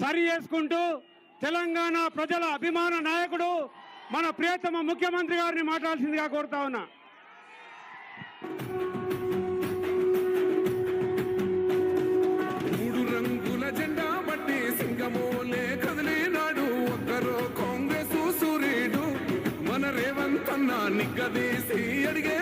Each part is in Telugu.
సరి చేసుకుంటూ తెలంగాణ ప్రజల అభిమాన నాయకుడు మన ప్రియతమ ముఖ్యమంత్రి గారిని మాట్లాడాల్సిందిగా కోరుతా ఉన్నా. మూడు రంగుల జెండా బట్టి సింగమోలే కదిలినాడు. ఒక్కరో కాంగ్రెస్ సూర్యుడు మన రేవంత్ అన్న నిగ్గదీసి అడిగే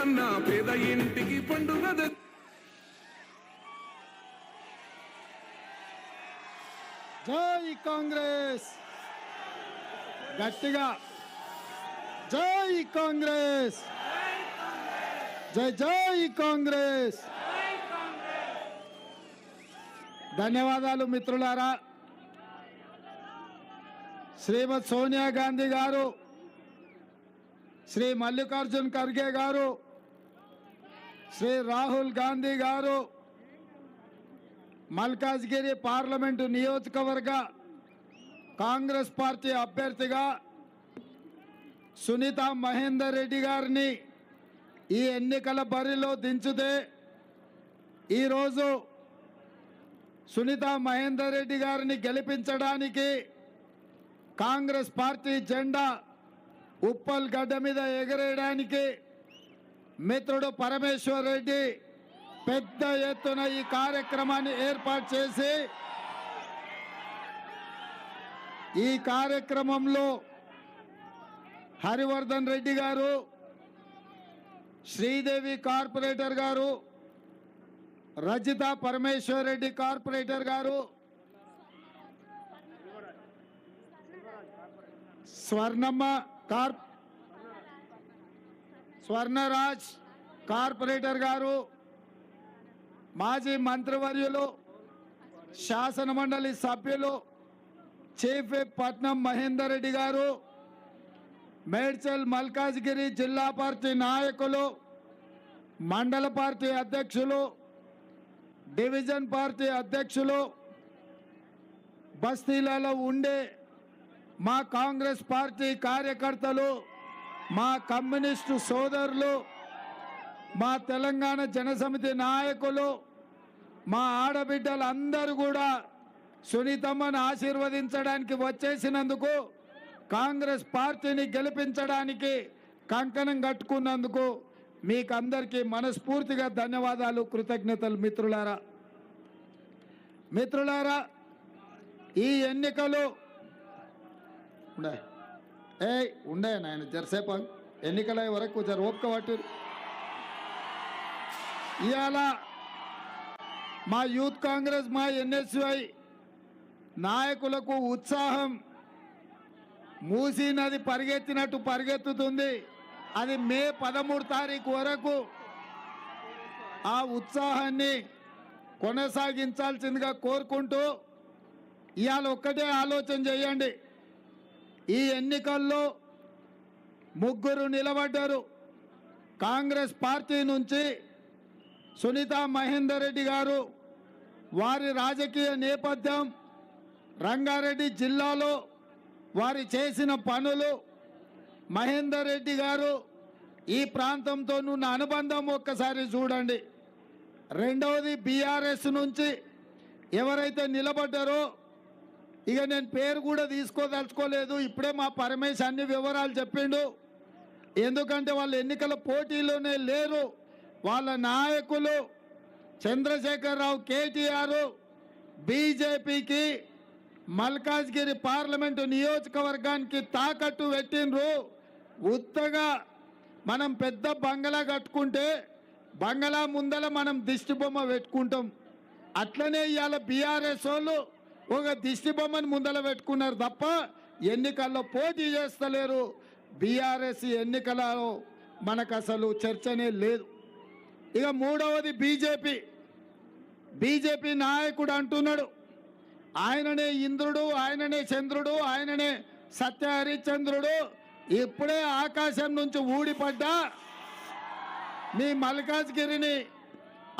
కన్నా పేద ఇంటికి పండుగ జై కాంగ్రెస్! గట్టిగా. జై కాంగ్రెస్! జై జై కాంగ్రెస్! ధన్యవాదాలు మిత్రులారా. శ్రీమతి సోనియా గాంధీ గారు శ్రీ మల్లికార్జున్ ఖర్గే గారు శ్రీ రాహుల్ గాంధీ గారు మల్కాజ్గిరి పార్లమెంటు నియోజకవర్గ కాంగ్రెస్ పార్టీ అభ్యర్థిగా సునీత మహేందర్ రెడ్డి గారిని ఈ ఎన్నికల బరిలో దించితే ఈరోజు సునీత మహేందర్ రెడ్డి గారిని గెలిపించడానికి కాంగ్రెస్ పార్టీ జెండా ఉప్పల్ గడ్డ మీద ఎగరేయడానికి మిత్రుడు పరమేశ్వర్ రెడ్డి పెద్ద ఎత్తున ఈ కార్యక్రమాన్ని ఏర్పాటు చేసి ఈ కార్యక్రమంలో హరివర్ధన్ రెడ్డి గారు శ్రీదేవి కార్పొరేటర్ గారు రజిత పరమేశ్వర్ రెడ్డి కార్పొరేటర్ గారు స్వర్ణమ్మ కార్ప్ స్వర్ణరాజ్ కార్పొరేటర్ గారు మాజీ మంత్రివర్యులు శాసన మండలి సభ్యులు చీఫ్ విప్ పట్నం మహేందర్ రెడ్డి గారు మేడ్చల్ మల్కాజ్గిరి జిల్లా పార్టీ నాయకులు మండల పార్టీ అధ్యక్షులు డివిజన్ పార్టీ అధ్యక్షులు బస్తీలలో ఉండే మా కాంగ్రెస్ పార్టీ కార్యకర్తలు మా కమ్యూనిస్టు సోదరులు మా తెలంగాణ జనసమితి నాయకులు మా ఆడబిడ్డలు అందరూ కూడా సునీతమ్మను ఆశీర్వదించడానికి వచ్చేసినందుకు కాంగ్రెస్ పార్టీని గెలిపించడానికి కంకణం కట్టుకున్నందుకు మీకు అందరికీ మనస్ఫూర్తిగా ధన్యవాదాలు కృతజ్ఞతలు మిత్రులారా. మిత్రులారా ఈ ఎన్నికలు ఉండే ఏ ఉండే నాయన జరసేపు ఎన్నికల వరకు జర ఓపిక పట్టు. ఇవాళ మా యూత్ కాంగ్రెస్ మా ఎన్ఎస్వై నాయకులకు ఉత్సాహం మూసీ నది పరిగెత్తినట్టు పరిగెత్తుతుంది. అది మే పదమూడు తారీఖు వరకు ఆ ఉత్సాహాన్ని కొనసాగించాల్సిందిగా కోరుకుంటూ ఇవాళ ఒక్కటే ఆలోచన చేయండి. ఈ ఎన్నికల్లో ముగ్గురు నిలబడ్డారు. కాంగ్రెస్ పార్టీ నుంచి సునీత మహేందర్ రెడ్డి గారు వారి రాజకీయ నేపథ్యం రంగారెడ్డి జిల్లాలో వారి చేసిన పనులు మహేందర్ రెడ్డి గారు ఈ ప్రాంతంతో ఉన్న అనుబంధం ఒక్కసారి చూడండి. రెండవది బీఆర్ఎస్ నుంచి ఎవరైతే నిలబడ్డారో ఇక నేను పేరు కూడా తీసుకోదలుచుకోలేదు. ఇప్పుడే మా పరమేశ్ అన్ని వివరాలు చెప్పిండు. ఎందుకంటే వాళ్ళు ఎన్నికల పోటీలోనే లేరు. వాళ్ళ నాయకులు చంద్రశేఖరరావు కేటీఆర్ బీజేపీకి మల్కాజ్గిరి పార్లమెంటు నియోజకవర్గానికి తాకట్టు పెట్టిండ్రు. ఉత్తగా మనం పెద్ద బంగళా కట్టుకుంటే బంగళా ముందల మనం దిష్టి బొమ్మ పెట్టుకుంటాం. అట్లనే ఇవాళ బీఆర్ఎస్ వాళ్ళు ఒక దిష్టి బొమ్మని ముందల పెట్టుకున్నారు తప్ప ఎన్నికల్లో పోటీ చేస్తలేరు. బీఆర్ఎస్ ఎన్నికలలో మనకు అసలు చర్చనే లేదు. ఇక మూడవది బీజేపీ. బీజేపీ నాయకుడు అంటున్నాడు ఆయననే ఇంద్రుడు ఆయననే చంద్రుడు ఆయననే సత్య హరిశ్చంద్రుడు ఇప్పుడే ఆకాశం నుంచి ఊడిపడ్డా మీ మల్కాజ్గిరిని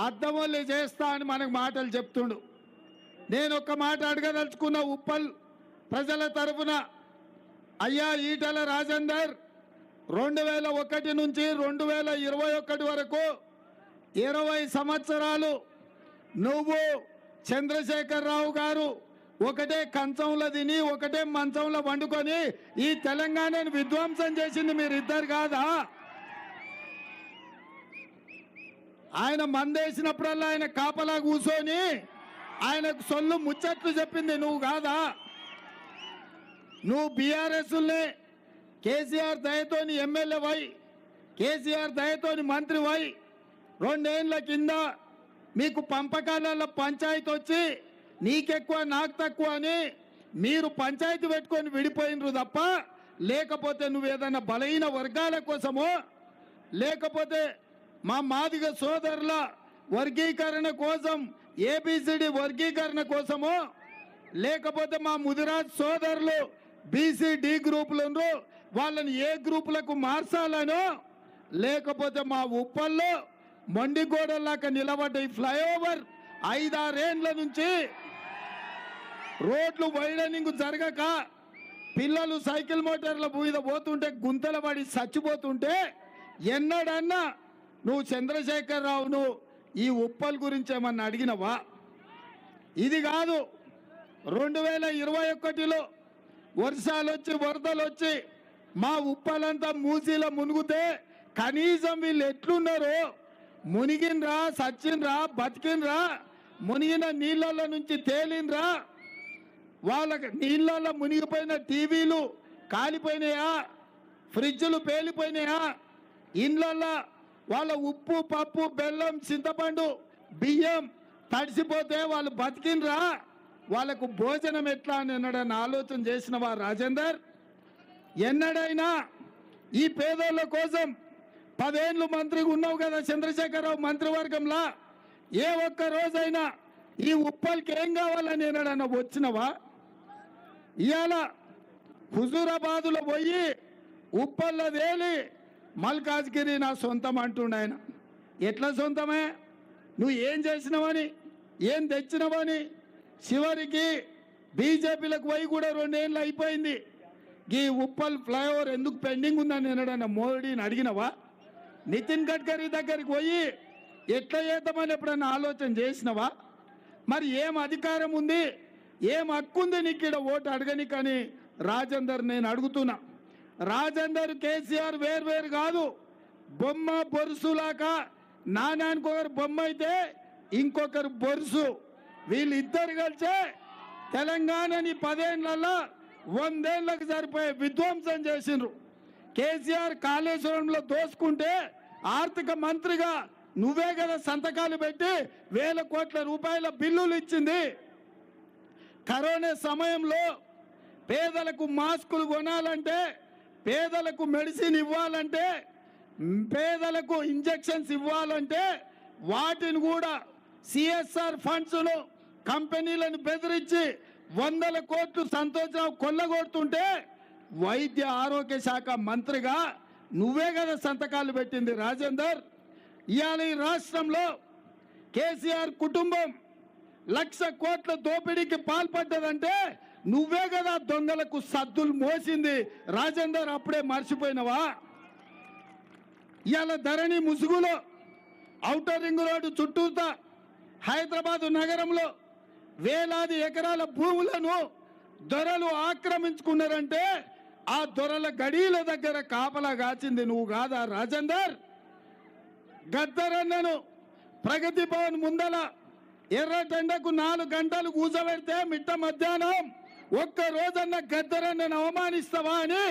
అద్దమల్లి చేస్తా అని మనకు మాటలు చెప్తుండు. నేను ఒక మాట అడగదలుచుకున్న ఉప్పల్ ప్రజల తరఫున అయ్యా ఈటల రాజేందర్ రెండు వేల ఒకటి నుంచి రెండు వేల ఇరవై ఒకటి వరకు ఇరవై సంవత్సరాలు నువ్వు చంద్రశేఖరరావు గారు ఒకటే కంచంలో తిని ఒకటే మంచంలో వండుకొని ఈ తెలంగాణను విధ్వంసం చేసింది మీరిద్దరు కాదా? ఆయన మందేసినప్పుడల్లా ఆయన కాపలా కూర్చొని ఆయనకు సొల్లు ముచ్చట్లు చెప్పింది నువ్వు కాదా? నువ్వు బీఆర్ఎస్ని కేసీఆర్ దయతోని ఎమ్మెల్యే వై కేసీఆర్ దయతోని మంత్రి వై రెండేళ్ళ కింద మీకు పంపకాలలో పంచాయతీ వచ్చి నీకెక్కువ నాకు తక్కువ అని మీరు పంచాయతీ పెట్టుకొని విడిపోయినరు తప్ప లేకపోతే నువ్వు ఏదైనా బలహీన వర్గాల కోసమో లేకపోతే మా మాదిగ సోదరుల వర్గీకరణ కోసం ఏబిసిడి వర్గీకరణ కోసమో లేకపోతే మా ముదిరాజ్ సోదరులు బీసీ డి గ్రూపులను వాళ్ళని ఏ గ్రూపులకు మార్చాలనో లేకపోతే మా ఉప్పల్లో మొండిగోడలాక నిలబడ్డ ఈ ఫ్లైఓవర్ ఐదారేండ్ల నుంచి రోడ్లు వైడనింగ్ జరగక పిల్లలు సైకిల్ మోటార్ల మీద పోతుంటే గుంతల పడి చచ్చిపోతుంటే ఎన్నడన్నా నువ్వు చంద్రశేఖరరావును ఈ ఉప్పల్ గురించి ఏమన్నా అడిగినవా? ఇది కాదు. రెండు వేల ఇరవై ఒకటిలో వర్షాలు వచ్చి వరదలు వచ్చి మా ఉప్పలంతా మూసీలో మునిగితే కనీసం వీళ్ళు ఎట్లున్నారు? మునిగినరా సచ్చినరా బతికినరా మునిగిన నీళ్ళలో నుంచి తేలిండ్రా? వాళ్ళకి నీళ్ళల్లో మునిగిపోయిన టీవీలు కాలిపోయినాయా? ఫ్రిడ్జ్లు పేలిపోయినాయా? ఇండ్లల్లో వాళ్ళ ఉప్పు పప్పు బెల్లం చింతపండు బియ్యం తడిసిపోతే వాళ్ళు బతికినరా వాళ్ళకు భోజనం ఎట్లా అని ఎన్నడన్నా ఆలోచన చేసినవా రాజేందర్? ఎన్నడైనా ఈ పేదోళ్ళ కోసం పదేళ్ళు మంత్రిగా ఉన్నావు కదా చంద్రశేఖరరావు మంత్రివర్గంలో? ఏ ఒక్క రోజైనా ఈ ఉప్పల్కి ఏం కావాలని ఎన్నడన్నా వచ్చినవా? ఇవాళ హుజూరాబాదులో పోయి ఉప్పల్లో తేలి మల్కాజ్గిరి నా సొంతం అంటుండ ఆయన. ఎట్లా సొంతమే? నువ్వు ఏం చేసినావని ఏం తెచ్చినావని చివరికి బీజేపీలకు పోయి కూడా రెండేళ్ళు అయిపోయింది. ఈ ఉప్పల్ ఫ్లైఓవర్ ఎందుకు పెండింగ్ ఉందని ఎన్నడన్నా మోడీని అడిగినవా? నితిన్ గడ్కరీ దగ్గరికి పోయి ఎట్లా చేద్దామని ఎప్పుడన్నా ఆలోచన చేసినవా? మరి ఏం అధికారం ఉంది? ఏం హక్కు ఉంది నీకు ఇక్కడ ఓటు అడగని కానీ రాజేందర్ నేను అడుగుతున్నా. రాజేందర్ కేసీఆర్ వేరు వేరు కాదు. బొమ్మ బొరుసులాక నానానికి ఒకరు బొమ్మ అయితే ఇంకొకరు బొరుసు. వీళ్ళిద్దరు కలిసే తెలంగాణని పదేళ్ళలో వందేళ్ళకు సరిపోయే విధ్వంసం చేసిండ్రు. కేసీఆర్ కాళేశ్వరంలో దోసుకుంటే ఆర్థిక మంత్రిగా నువ్వే కదా సంతకాలు పెట్టి వేల కోట్ల రూపాయల బిల్లులు ఇచ్చింది. కరోనా సమయంలో పేదలకు మాస్కులు కొనాలంటే పేదలకు మెడిసిన్ ఇవ్వాలంటే పేదలకు ఇంజెక్షన్స్ ఇవ్వాలంటే వాటిని కూడా సిఎస్ఆర్ ఫండ్స్ను కంపెనీలను బెదిరించి వందల కోట్లు సంతోషం కొల్లగొడుతుంటే వైద్య ఆరోగ్య శాఖ మంత్రిగా నువ్వే కదా సంతకాలు పెట్టింది రాజేందర్. ఇవాళ ఈ రాష్ట్రంలో కేసీఆర్ కుటుంబం లక్ష కోట్ల దోపిడీకి పాల్పడ్డదంటే నువ్వే కదా దొంగలకు సద్దులు మోసింది. రాజేందర్ అప్పుడే మర్చిపోయినవా? ఇవాళ ధరణి ముసుగులో ఔటర్ రింగ్ రోడ్డు చుట్టూతా హైదరాబాదు నగరంలో వేలాది ఎకరాల భూములను దొరలు ఆక్రమించుకున్నారంటే ఆ దొరల గడీల దగ్గర కాపలా కాచింది నువ్వు కాదా రాజేందర్? గద్దరన్నను ప్రగతి భవన్ ముందల ఎర్రటెండకు నాలుగు గంటలు కూర్చోబెడితే మిట్ట మధ్యాహ్నం ఒక్క రోజన్న గద్దరన్నను అవమానిస్తావా అని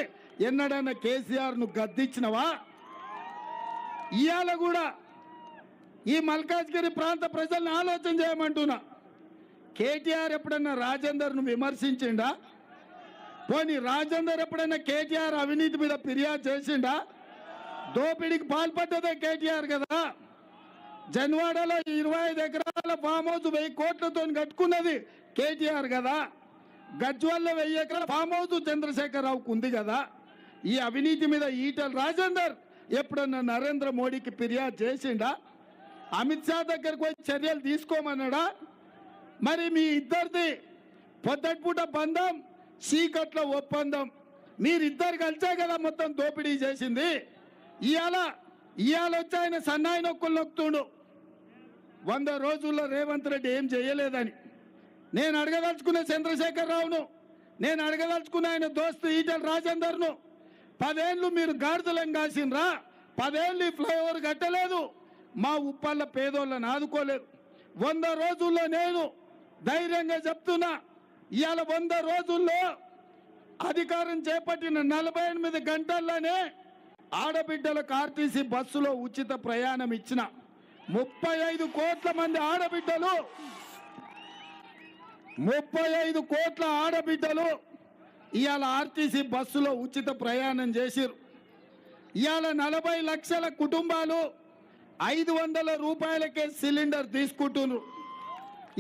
ఎన్నడన్న కేసీఆర్ను గద్దించినవా? ఇవాళ కూడా ఈ మల్కాజ్గిరి ప్రాంత ప్రజల్ని ఆలోచన చేయమంటున్నా. కేటీఆర్ ఎప్పుడన్నా రాజేందర్ను విమర్శించిండా? పోనీ రాజేందర్ ఎప్పుడైనా కేటీఆర్ అవినీతి మీద ఫిర్యాదు చేసిండా? దోపిడీకి పాల్పడ్డదే కేటీఆర్ కదా. జన్వాడలో ఇరవై ఐదు ఎకరాల ఫామ్ హౌస్ వెయ్యి కోట్లతో కట్టుకున్నది కేటీఆర్ కదా. గజ్వాల్లో వెయ్యి ఎకరాల ఫామ్ హౌస్ చంద్రశేఖరరావుకు ఉంది కదా. ఈ అవినీతి మీద ఈటల రాజేందర్ ఎప్పుడన్నా నరేంద్ర మోడీకి ఫిర్యాదు చేసిండా? అమిత్ షా దగ్గరకు పోయి చర్యలు తీసుకోమన్నాడా? మరి మీ ఇద్దరిది పొద్దటిపూట బంధం చీకట్ల ఒప్పందం. మీరిద్దరు కలిసే కదా మొత్తం దోపిడీ చేసింది. ఇవాళ ఇవాళ వచ్చి ఆయన సన్నాయి నొక్కులు నొక్కుతుండు. వంద రోజుల్లో రేవంత్ రెడ్డి ఏం చేయలేదని. నేను అడగదలుచుకున్న చంద్రశేఖర్ రావును నేను అడగదలుచుకున్న ఆయన దోస్తు ఈటల రాజేందర్ను. పదేళ్ళు మీరు గాడిదలం కాసినరా పదేళ్ళు ఈ ఫ్లైఓవర్ కట్టలేదు. మా ఉప్పల్ల పేదోళ్ళని ఆదుకోలేదు. వంద రోజుల్లో నేను ధైర్యంగా చెప్తున్నా ఇవాళ వంద రోజుల్లో అధికారం చేపట్టిన నలభై ఎనిమిది గంటల్లోనే ఆడబిడ్డలకు ఆర్టీసీ బస్సులో ఉచిత ప్రయాణం ఇచ్చిన ముప్పై ఐదు కోట్ల మంది ఆడబిడ్డలు ముప్పై ఐదు కోట్ల ఆడబిడ్డలు ఇవాళ ఆర్టీసీ బస్సులో ఉచిత ప్రయాణం చేసిరు ఇవాళ నలభై లక్షల కుటుంబాలు ఐదు వందల రూపాయలకే సిలిండర్ తీసుకుంటున్నారు.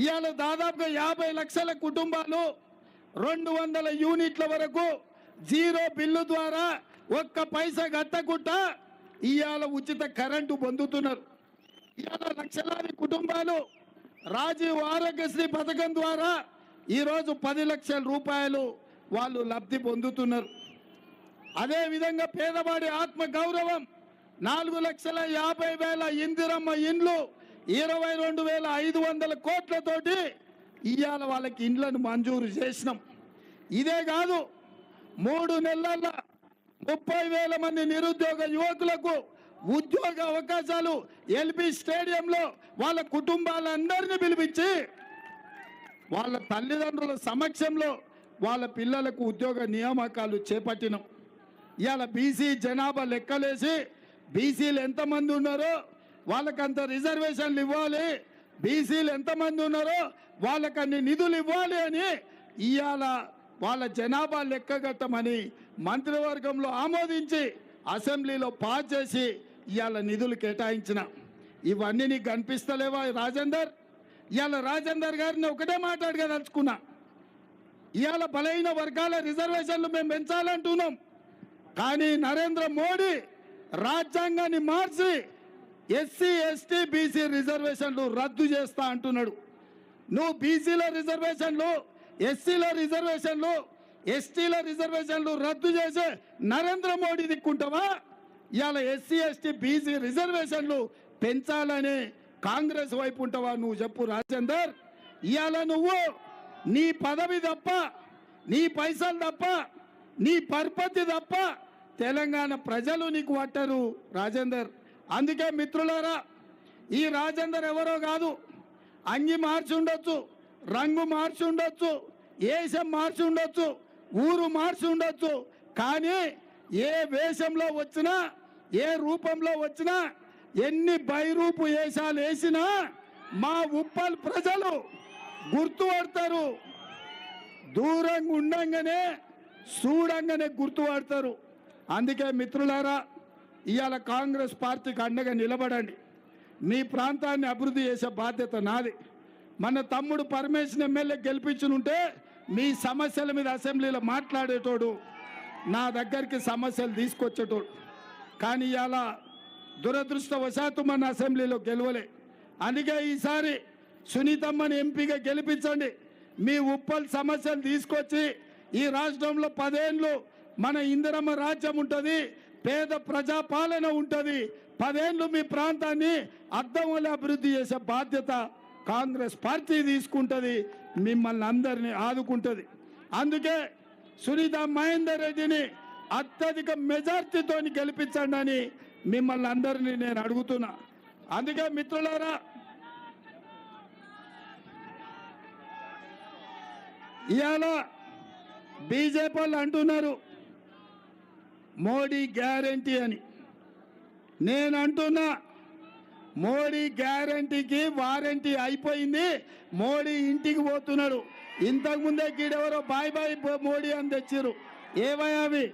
ఇవాళ దాదాపుగా యాభై లక్షల కుటుంబాలు రెండు వందల యూనిట్ల వరకు జీరో బిల్లు ద్వారా ఒక్క పైసా కట్టకుండా ఇవాళ ఉచిత కరెంటు పొందుతున్నారు. ఇవాళ లక్షలాది కుటుంబాలు రాజీవ్ ఆరోగ్యశ్రీ పథకం ద్వారా ఈరోజు పది లక్షల రూపాయలు వాళ్ళు లబ్ధి పొందుతున్నారు. అదేవిధంగా పేదవాడి ఆత్మ గౌరవం నాలుగు లక్షల యాభై వేల ఇందిరమ్మ ఇండ్లు ఇరవై రెండు వేల ఐదు వందల కోట్లతోటి ఇవాళ వాళ్ళకి ఇండ్లను మంజూరు చేసినాం. ఇదే కాదు మూడు నెలల ముప్పై వేల మంది నిరుద్యోగ యువకులకు ఉద్యోగ అవకాశాలు ఎల్బి స్టేడియంలో వాళ్ళ కుటుంబాలందరినీ పిలిపించి వాళ్ళ తల్లిదండ్రుల సమక్షంలో వాళ్ళ పిల్లలకు ఉద్యోగ నియామకాలు చేపట్టినాం. ఇవాళ బీసీ జనాభా లెక్కలేసి బీసీలు ఎంతమంది ఉన్నారో వాళ్ళకంత రిజర్వేషన్లు ఇవ్వాలి. బీసీలు ఎంతమంది ఉన్నారో వాళ్ళకన్ని నిధులు ఇవ్వాలి అని ఇవాళ వాళ్ళ జనాభా లెక్కగట్టమని మంత్రివర్గంలో ఆమోదించి అసెంబ్లీలో పాస్ చేసి ఇవాళ నిధులు కేటాయించిన. ఇవన్నీ నీకు కనిపిస్తలేవా రాజేందర్? ఇవాళ రాజేందర్ గారిని ఒకటే మాట్లాడగదలుచుకున్నా ఇవాళ బలహీన వర్గాల రిజర్వేషన్లు మేము పెంచాలంటున్నాం. కానీ నరేంద్ర మోడీ రాజ్యాంగాన్ని మార్చి ఎస్సీ ఎస్టీ బీసీ రిజర్వేషన్లు రద్దు చేస్తా అంటున్నాడు. నువ్వు బీసీల రిజర్వేషన్లు ఎస్సీల రిజర్వేషన్లు ఎస్టీల రిజర్వేషన్లు రద్దు చేసే నరేంద్ర మోడీ దిక్కుంటావా? ఇవాళ ఎస్సీ ఎస్టీ బీసీ రిజర్వేషన్లు పెంచాలని కాంగ్రెస్ వైపు ఉంటావా నువ్వు చెప్పు రాజేందర్. ఇవాళ నువ్వు నీ పదవి తప్ప నీ పైసలు తప్ప నీ పరపతి తప్ప తెలంగాణ ప్రజలు నీకు పట్టరు రాజేందర్. అందుకే మిత్రులారా ఈ రాజేందర్ ఎవరో కాదు అంగి మార్చి ఉండొచ్చు రంగు మార్చి ఉండొచ్చు వేషం మార్చి ఉండొచ్చు ఊరు మార్చి ఉండొచ్చు కానీ ఏ వేషంలో వచ్చినా ఏ రూపంలో వచ్చినా ఎన్ని బైరూపు వేషాలు వేసినా మా ఉప్పల్ ప్రజలు గుర్తుపడతారు. దూరంగా ఉండంగానే చూడంగానే గుర్తుపడతారు. అందుకే మిత్రులారా ఇవాళ కాంగ్రెస్ పార్టీకి అండగా నిలబడండి. మీ ప్రాంతాన్ని అభివృద్ధి చేసే బాధ్యత నాది. మన తమ్ముడు పరమేశ్వర్ ఎమ్మెల్యే గెలిపించునుంటే మీ సమస్యల మీద అసెంబ్లీలో మాట్లాడేటోడు నా దగ్గరికి సమస్యలు తీసుకొచ్చేటోడు. కానీ ఇలా దురదృష్టవశాత్తు మన అసెంబ్లీలో గెలవలే. అందుకే ఈసారి సునీతమ్మని ఎంపీగా గెలిపించండి. మీ ఉప్పల్ సమస్యలు తీసుకొచ్చి ఈ రాష్ట్రంలో పదేళ్ళు మన ఇందిరమ్మ రాజ్యం ఉంటుంది పేద ప్రజాపాలన ఉంటుంది. పదేళ్ళు మీ ప్రాంతాన్ని అర్థం వల్ల అభివృద్ధి చేసే బాధ్యత కాంగ్రెస్ పార్టీ తీసుకుంటుంది మిమ్మల్ని అందరినీ ఆదుకుంటుంది. అందుకే సునీత మహేందర్ రెడ్డిని అత్యధిక మెజార్టీతో గెలిపించండి అని మిమ్మల్ని అందరినీ నేను అడుగుతున్నా. అందుకే మిత్రులారా ఇవాళ బీజేపీ వాళ్ళు అంటున్నారు మోడీ గ్యారంటీ అని. నేను అంటున్నా మోడీ గ్యారంటీకి వారంటీ అయిపోయింది మోడీ ఇంటికి పోతున్నాడు. ఇంతకుముందే గీడెవరో బాయ్ బాయ్ మోడీ అని తెచ్చిర్రు. అవి?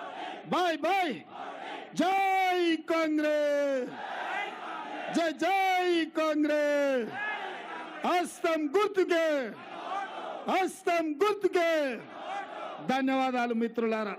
బాయ్ జై కాంగ్రెస్ జై జై కాంగ్రెస్ హస్తం గుర్తుకే హస్తం గుర్తుకే ధన్యవాదాలు మిత్రులారా